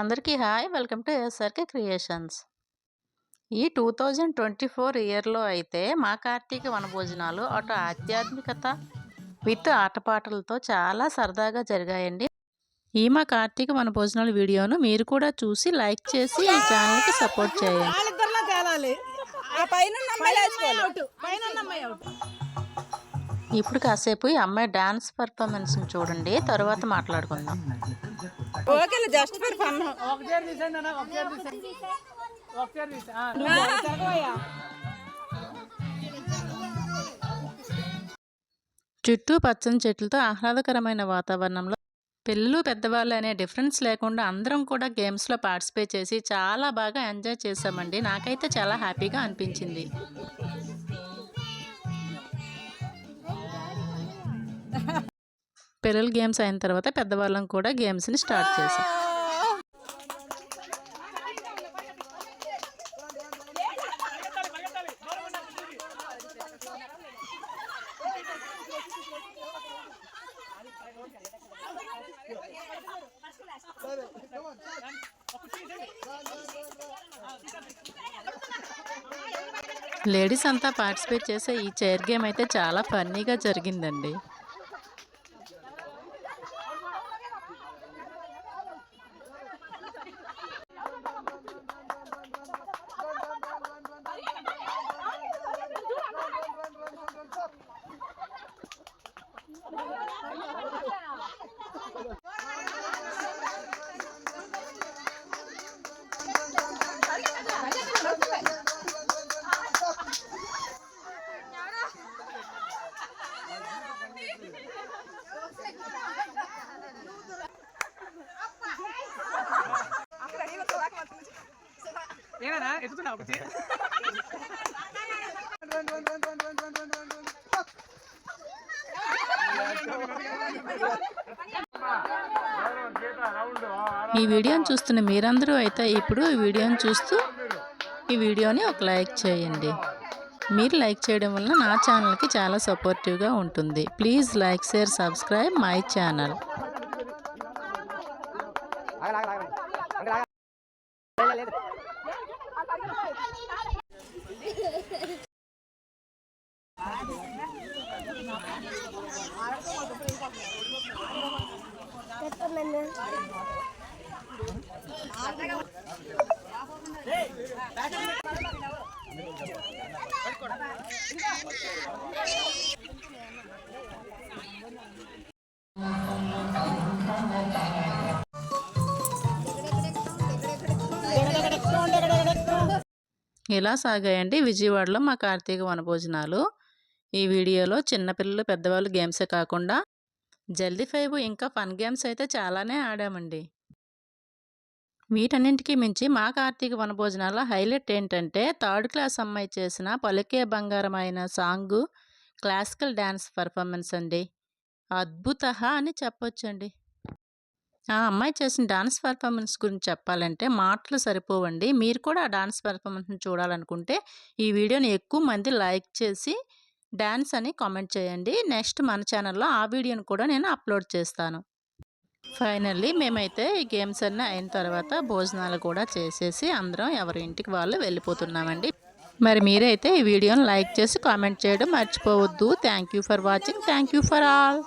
అందరికీ hi. Welcome to SRK creations. ఈ two thousand twenty four ఇయర్లో అయితే మా కార్తీక వనభోజనాలు అటు ఆధ్యాత్మికత విత్ ఆటపాటలతో చాలా సరదాగా జరిగాయండి. ఈ మా కార్తీక వనభోజనాల వీడియోను మీరు కూడా చూసి లైక్ చేసి ఈ ఛానల్కి సపోర్ట్ చేయండి. వాళ్ళిద్దరిలో తేలాలి. ఆ పైన అవుట్ పైన అమ్మాయి అవుట్ ఇప్పుడు కాసేపు ఈ అమ్మాయి డాన్స్ పర్ఫార్మెన్స్ని చూడండి. తర్వాత మాట్లాడుకుందాం. Okay just for fun. ఒకసారి తీసండి అన్న ఒకసారి తీసండి ఒకసారి తీసా చుట్టూ పచ్చని చెట్లతో ఆహ్లాదకరమైన వాతావరణంలో పిల్లలు పెద్దవాళ్ళు అనే డిఫరెన్స్ లేకుండా అందరం కూడా గేమ్స్లో పార్టిసిపేట్ చేసి చాలా బాగా ఎంజాయ్ చేసామండి నాకైతే చాలా హ్యాపీగా అనిపించింది. పిల్లలు గేమ్స్ అయిన తర్వాత పెద్దవాళ్ళం కూడా గేమ్స్ని స్టార్ట్ చేసాం. లేడీస్ అంతా పార్టిసిపేట్ చేసే ఈ చైర్ గేమ్ అయితే చాలా ఫన్నీగా జరిగిందండి. ఎత్తుతున్నా ఒకటి ఈ వీడియోని చూస్తున్న మీరందరూ అయితే ఇప్పుడు ఈ వీడియోని చూస్తూ ఈ వీడియోని ఒక లైక్ చేయండి. మీరు లైక్ చేయడం వల్ల నా ఛానల్కి చాలా సపోర్టివ్గా ఉంటుంది. Please like share subscribe my channel. আর তো ఇలా సాగాయండి. విజయవాడలో మా కార్తీక వనభోజనాలు ఈ వీడియోలో చిన్నపిల్లలు పెద్దవాళ్ళు గేమ్సే కాకుండా జల్దీ ఫైవ్ ఇంకా ఫన్ గేమ్స్ అయితే చాలానే ఆడామండి. వీటన్నింటికి మించి మా కార్తీక వనభోజనాల హైలైట్ ఏంటంటే థర్డ్ క్లాస్ అమ్మాయి చేసిన పలికే బంగారం అయిన సాంగు క్లాసికల్ డ్యాన్స్ పర్ఫార్మెన్స్ అండి అద్భుత అని చెప్పొచ్చండి. ఆ అమ్మాయి చేసిన డాన్స్ పర్ఫార్మెన్స్ గురించి చెప్పాలంటే మాటలు సరిపోవండి. మీరు కూడా ఆ డాన్స్ పర్ఫార్మెన్స్ని చూడాలనుకుంటే ఈ వీడియోని ఎక్కువ మంది లైక్ చేసి డాన్స్ అని కామెంట్ చేయండి. నెక్స్ట్ మన ఛానల్లో ఆ వీడియోని కూడా నేను అప్లోడ్ చేస్తాను. ఫైనల్లీ మేమైతే ఈ గేమ్స్ అన్నీ అయిన తర్వాత భోజనాలు కూడా చేసేసి అందరం ఎవరి ఇంటికి వాళ్ళు వెళ్ళిపోతున్నామండి. మరి మీరైతే ఈ వీడియోని లైక్ చేసి కామెంట్ చేయడం మర్చిపోవద్దు. Thank you for watching. Thank you for all.